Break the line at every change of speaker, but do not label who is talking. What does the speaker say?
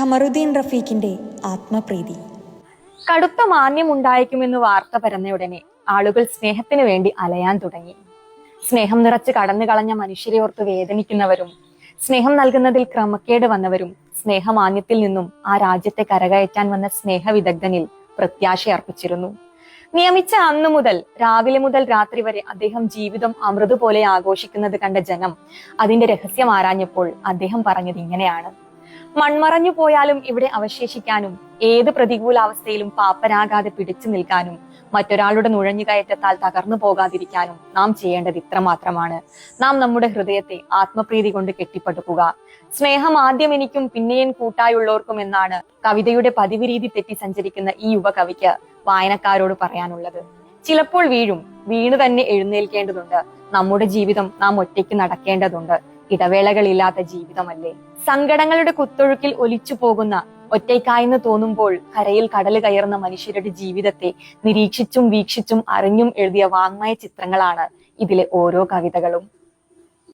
ഖമറുദ്ദീൻ റഫീഖിന്റെ ആത്മപ്രീതി.
കടുത്ത മാന്യമുണ്ടായേക്കുമെന്ന് വാർത്ത പരന്നയുടനെ ആളുകൾ സ്നേഹത്തിന് വേണ്ടി അലയാൻ തുടങ്ങി. സ്നേഹം നിറച്ച് കടന്നു കളഞ്ഞ മനുഷ്യരെ ഓർത്ത് വേദനിക്കുന്നവരും സ്നേഹം നൽകുന്നതിൽ ക്രമക്കേട് വന്നവരും സ്നേഹമാന്യത്തിൽ നിന്നും ആ രാജ്യത്തെ കരകയറ്റാൻ വന്ന സ്നേഹ വിദഗ്ധനിൽ പ്രത്യാശ അർപ്പിച്ചിരുന്നു. നിയമിച്ച അന്നു മുതൽ രാവിലെ മുതൽ രാത്രി വരെ അദ്ദേഹം ജീവിതം അമൃതുപോലെ ആഘോഷിക്കുന്നത് കണ്ട ജനം അതിന്റെ രഹസ്യം ആരാഞ്ഞപ്പോൾ അദ്ദേഹം പറഞ്ഞത് ഇങ്ങനെയാണ്. മൺമറഞ്ഞു പോയാലും ഇവിടെ അവശേഷിക്കാനും ഏത് പ്രതികൂലാവസ്ഥയിലും പാപ്പരാകാതെ പിടിച്ചു നിൽക്കാനും മറ്റൊരാളുടെ നുഴഞ്ഞുകയറ്റത്താൽ തകർന്നു പോകാതിരിക്കാനും നാം ചെയ്യേണ്ടത് ഇത്രമാത്രമാണ്. നാം നമ്മുടെ ഹൃദയത്തെ ആത്മപ്രീതി കൊണ്ട് കെട്ടിപ്പടുക്കുക. സ്നേഹം ആദ്യം എനിക്കും പിന്നെയും കൂട്ടായുള്ളവർക്കും എന്നാണ് കവിതയുടെ പതിവ് രീതി തെറ്റി സഞ്ചരിക്കുന്ന ഈ യുവകവിക്ക് വായനക്കാരോട് പറയാനുള്ളത്. ചിലപ്പോൾ വീഴും വീണ് തന്നെ എഴുന്നേൽക്കേണ്ടതുണ്ട്. നമ്മുടെ ജീവിതം നാം ഒറ്റയ്ക്ക് നടക്കേണ്ടതുണ്ട്. ഇടവേളകളില്ലാത്ത ജീവിതമല്ലേ? സങ്കടങ്ങളുടെ കുത്തൊഴുക്കിൽ ഒലിച്ചു പോകുന്ന ഒറ്റയ്ക്കായെന്ന് തോന്നുമ്പോൾ കരയിൽ കടൽ കയറുന്ന മനുഷ്യരുടെ ജീവിതത്തെ നിരീക്ഷിച്ചും വീക്ഷിച്ചും അറിഞ്ഞും എഴുതിയ വാങ്മയ ചിത്രങ്ങളാണ് ഇതിലെ ഓരോ കവിതകളും.